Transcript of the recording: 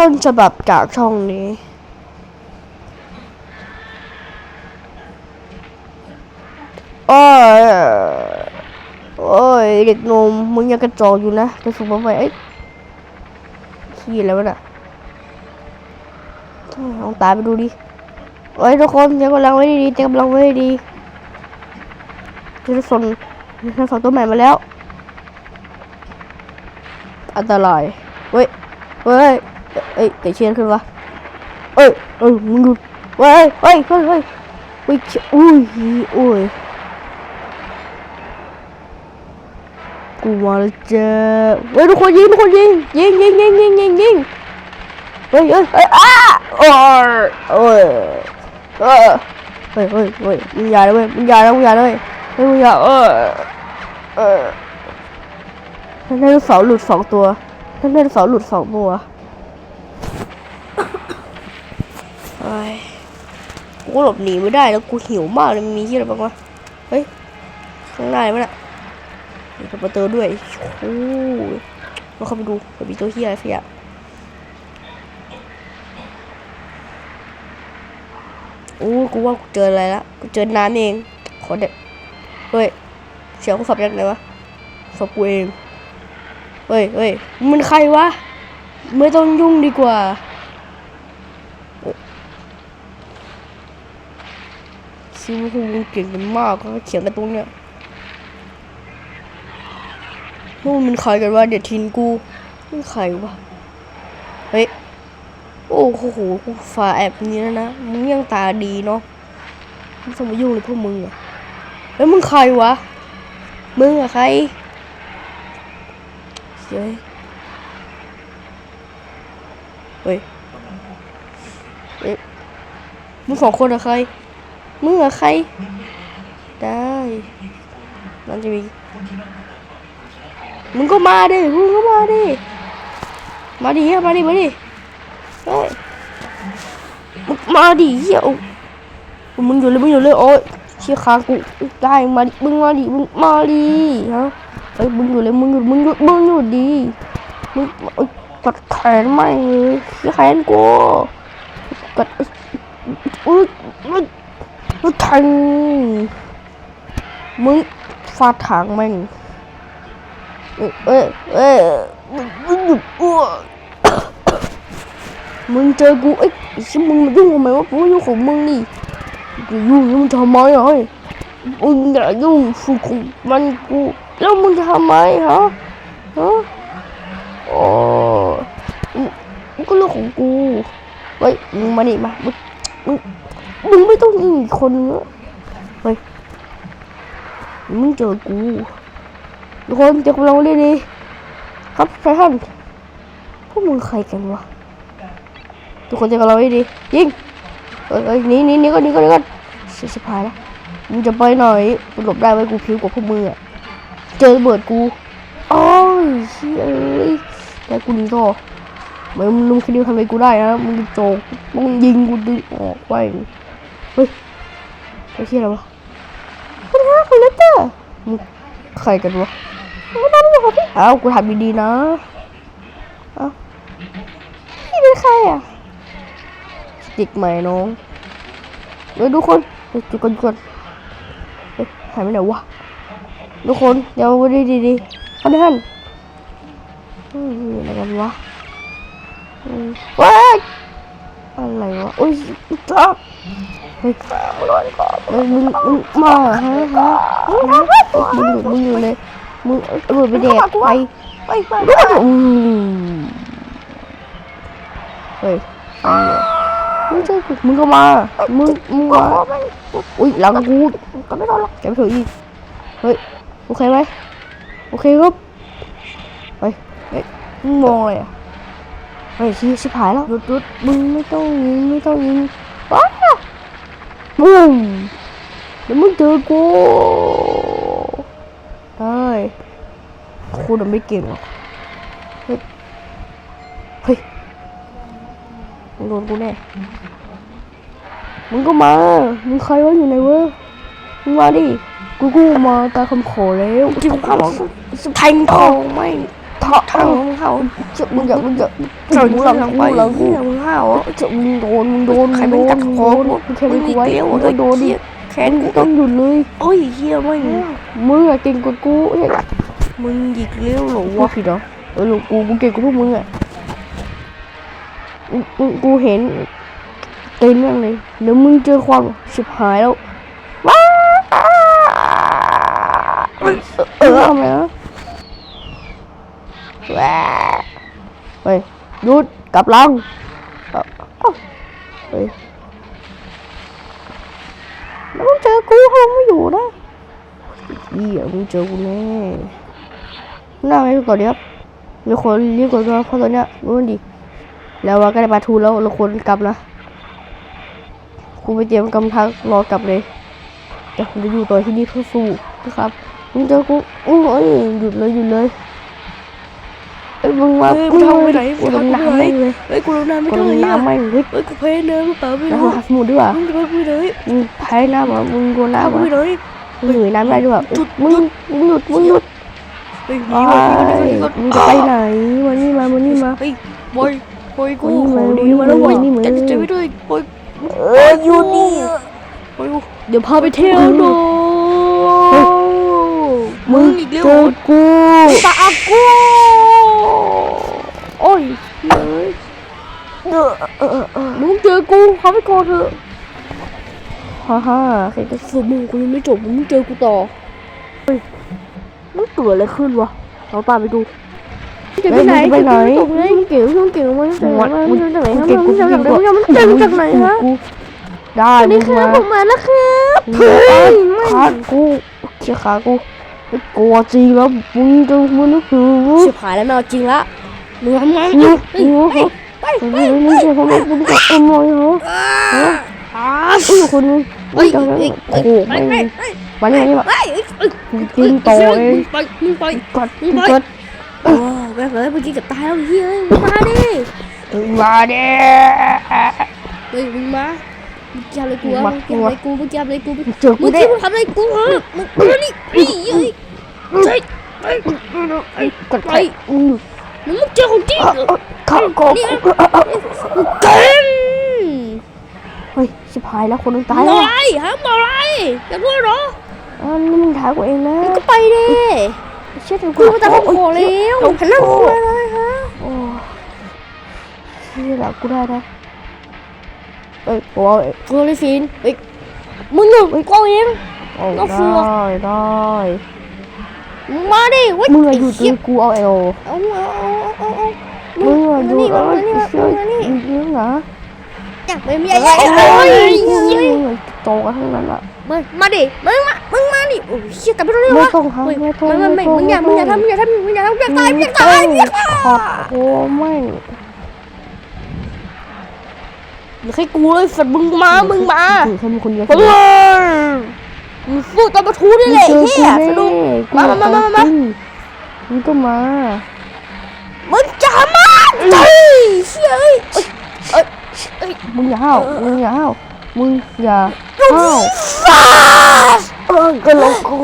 ต้นฉบับจากช่องนี้ โอ้ยโอ้ยเด็กนมมึงยังกระจอกอยู่นะจะสูงมาไปไอ้ขี้อะไรวะน่ะลองตามไปดูดิเอ้ยทุกคนเตรียมกำลังไว้ดีๆเตรียมกำลังไว้ดีๆจะสนจะสนตัวใหม่มาแล้ว อันตรายเว้ยเว้ย เอ้ยเกิดเชียนขึ้นวะเอ้ยเอ้ยมึงหยุดเว้เฮ้ยเฮ้ยเฮ้ยเฮ้ยเชี่ยอุ้ยอุ้ยกูมาแล้วจ้าเฮ้ยทุกคนยิงทุกคนยิงยิงยิงยิงยิงยิงยิงเฮ้ยเฮ้ยเฮ้ยอ้าโอ้ยโอ้ยเออเฮ้ยเฮ้ยเฮ้ยมึงอย่าเลยเว้ยมึงอย่าแล้วมึงอย่าเลยเฮ้ยมึงอย่าเออเออท่านไดโนเสาร์หลุดสองตัวท่านไดโนเสาร์หลุดสองตัว เฮ้ย กูหลบหนีไม่ได้แล้วกูหิวมากเลยมีที่อะไรบ้างวะเฮ้ยข้างหน้ามันอะมีประตูด้วยโอ้ยมาเข้าไปดูมีตัวเฮียอะไรสักอย่างโอ้กูว่ากูเจออะไรละกูเจอน้ำเองขอเด็ดเฮ้ยเสียงกูขับจากไหนวะขับกูเองเฮ้ยเฮ้ยมันใครวะไม่ต้องยุ่งดีกว่า ซิวฮูเก่งกันมากก็เขียนกันตรงเนี้ยพวกมันใครกันวะเดี๋ยวทินกูมันใครวะเฮ้ยโอ้โหกูฝ่าแอบนี้แล้วนะมึงยังตาดีเนาะมึงจะมยุ่งเลยพวกมึงอะเฮ้ยมึงใครวะมึงอะใครเฮ้ยเฮ้ยเฮ้ยมึงสองคนอะใคร มึงอใคร ได้ มันจะมี มึงก็มาดิ มึงก็มาดิ มาดิเฮียมาดิ มาดิเฮ้ยมึงมาดิเฮียโอ้มึงอยู่เลยมึงอยู่เลยโอ้ยเชี่ยคากูได้มาดิมึงมาดิมึงมาดิฮะเฮ้ยมึงอยู่เลยมึงอยู่มึงอยู่มึงอยู่ดีมึงโอ๊ยกัดแขนไม่เลยเชี่ยแขนกูกัดอุ้ย มึงมึงมึงฟาดถางแม่งเอ้ยเอ้ยเอ้มึงหยุดอ้วมึงเจอกูเอ้ไอ้ชิมึงมายุ่งทำไมวะปู่ยุ่งของมึงนี่จะยุ่งแล้วมึงทำไมอะเฮ้ยมึงอย่ายุ่งสุของมันกูแล้วมึงจะทำไมฮะฮะโอ้มึงมึงก็เรื่องของกูเฮ้ยมึงมานี่มามึงมึง มึงไม่ต้องอีกคนนึงอะเฮ้ยมึงเจอกูทุกคนเจอกำลังดีดีครับใครท่านพวกมึงใครกันวะทุกคนเจอกำลังดีดียิงเอ้ยนีหนีหนีก่อนนีก่อนนีก่อนเสียสะพายแล้วมึงจะไปหน่อยกูหลบได้ไว้กูผิวกว่าพวกมึงอะเจอเบิดกูโอ้ยเชี่ยเอ้ยแต่กูนีต่อมึงลุงคิดดูทำไมกูได้นะมึงโจกมึงยิงกูดึงออกไป เฮ้ยไอ้เหี้ยอะไรวะคุณฮะคุณเลตเตอร์มึงใครกันวะไม่ได้ไม่ของพี่อ้าวกูถามดีๆนะเอ้าพี่เป็นใครอะสติกใหม่น้องเฮ้ยทุกคนเฮ้ยจุดก่อนจุดก่อนเฮ้ยหายไปไหนวะทุกคนเดี๋ยวมาดีดีๆท่านท่านเฮ้ยอะไรกันวะอืมว้าอะไรวะโอ้ยจับ เฮ้ยมึงมึงมาฮะฮะมึงอยู่มึงอยู่เลยมึงเอาไปเด็กไปไปไปอืมเฮ้ยมึงเจอกูมึงก็มามึงมึงมาอุ้ยหลังกูก็ไม่รอดหรอกแกไม่ถูกอีกเฮ้ยโอเคไหมโอเคครับเฮ้ยเฮ้ยมึงมองอะไรอะเฮ้ยชิชิบหายแล้วหยุดหยุดมึงไม่ต้องยิงไม่ต้องยิงว้า บุ้ม เดี๋ยวมึงเจอกูได้คุณน่ะไม่เก่งหรอกเฮ้ยเฮ้ยมึงโดนกูแน่มึงก็มา มึงใครวะอยู่ไหนวะมึงมาดิ กูกูมาตามคำขอแล้วที่กูขอแทงทองไม่งแททางมึงเข้าเจ้ามึงอย่ามึงอย่าเจ้ามึมึงงหลังทางกูไปหลังกูเหี้ยมึงเข้าอะเจ้ามึงโดนมึงโดนใครเป็นกัดคอมึงแค่มึไม่งกูไว้เกลียวมึงเลก็ยโดนดิ แขนกูต้องหยุดเลย โอ้ยเฮียไม่งมึงอะเก่งกว่ากูเอ้ยมึงหยิกเลี้ยวเหรอว่าวะผิดเหรอเออลูกกูกูเก่งกว่าพวกมึงอะกูกูเห็นเต็มยังเลยเดี๋ยวมึงเจอความชิบหายแล้วว้าเออเออทำไมนะแหวะเฮ้ยหยุดกลับหลังเอ้าเอ้าเฮ้ยแล้วมึงเจ อกูไม่อยู่นะเหี้ยมึงเจอกูแน่น่าไงก่อนเดี๋ยวมีคนรีบกดตัวเพราะตอนเนี้ยรู้มันดีแล้วว่าก็ได้ปลาทูแล้วเราควรกลับนะครูไปเตรียมกำทักรอกลับเลย แต่ผมจะอยู่ต่อที่นี่เพื่อสู้นะครับมึงเจอกูอุ้ยหยุดเลยหยุดเลย เอ้ยมึงมาเฮ้ยมึงทำไปไหนกูมึงลงทำไปน้ำไหนไม่เลยเฮ้ยกูลงน้ำไม่กูได้ลงเฮียน้ำไม่เลยเฮ้ยกูเพลเนินหรือเปล่าไม่แล้วรู้หาสมุดดีกว่ามึงจะไปคุยเลยมึงแพ้น้ำเหรอมึงกลัวเอาน้ำเหรคุอยเลยมึงหนีน้ำได้ด้วยจุดมึงมึงหยุดมึงหยุดเฮ้ยหไอ้นีก่อนหนีก่อนหนีก่อนมึงจะไปไหนมานี่มามานี่มาเฮ้ยบอยบอยกูวันนี้ของดีมาแล้ววับอยนนี้เหมือนแต่ใจไม่ด้วยบอยเอออยู่นี่บอยกูเดี๋ยวพาไปเที่ยวหน่อยมึงอีกแล้วเจอกูปากู โอ้ยเฮ้ยเออเออเออมึงเจอกูพาไปก่อนเถอะฮ่าฮ่าใครจะสมึงกูยังไม่จบมึงเจอกูต่อเฮ้ยมันเกิดอะไรขึ้นวะเราตามไปดูจะไปไหนไปไหนมึงเก่งมึงเก่งมึงเก่งมึงจากไหนมึงเก่งกูจากไหนมึงจากไหนฮะได้มึงมาผมมาแล้วครับเฮ้ยขากูเชี่ยขากูไอ้กลัวจริงแล้วมึงจะมึงนึกถึงชิบหายแล้วแมวจริงละ มึงทำไงมึงมึงไปไปมึงจะทำไมมึงจะเอ็มอยเหรอฮะอุ้ยคนนึงอุ้ยจังเลยโอ้โหไม่มาเนี่ยนี่แบบกินต่อเองไปมึงไปกัดกัดโอ้แม่งเลยเมื่อกี้เกับตายแล้วเฮ้ยมาดิมาเด้เฮ้ยมึงมามึงจะอะไรกูมึงจะอะไรกูมึงจะอะไรกูเจอมึกูงได้คิดว่าทำอะไรกูเหรอมึงมาดินี่เฮ้ยใช่ไปกัดไป มึงมึงเจอของจริงข้าวกบเก่งเฮ้ยชิบหายแล้วคนนึงตายมาแล้วอะไรฮะมาอะไรจะพูดเหรออันนี้มึงถ่ายกูเองนะก็ไปดิเชื่อถือกูมาตามขอแล้วหันหน้าคุยเลยฮะโอ้นี่แหละกูได้นะเอ้ยกูเอากูเลยฟินเฮ้ยมึงหนึ่งกูเองเอาเอาฟูได้ได้ มึงมาดิเว้ยมึงอะอยู่ตัวกูเอาเอลเอาเอาเอาเอามึงอะอยู่นี่เอมาอนี่มาเชื่อมานี่มึงนะอยากเป็นเมียใหญ่เอ้ยมึงอะโตกันทั้งนั้นอะมามาดิมึงมามึงมาดิโอ้ยเชี่ยแต่ไม่รู้เรื่องไม่วะต้องทำเฮ้ยไม่ต้องไม่ไม่ไม่มึงอย่ามึงอย่าทำมึงอย่าทำมึงอย่าทำมึงอย่าตายมึงอย่าตายมึงอย่าตายขอดโอ้ไม่งอย่าให้กูเลยสัตว์มึงมา มึงมาถือแค่มึงคนเดียวเฮ้ย มึงสู้ตอนประทูนี่แหละมึงเฮียเจอสนุกกูมามามามามามึงก็มามึงจะมาเฮ้ยเชี่ยเอ้ยเอ้ยเอ้ยมึงอย่าห้าวมึงอย่าห้าวมึงอย่าห้าวฟ้าเออก็ลงกู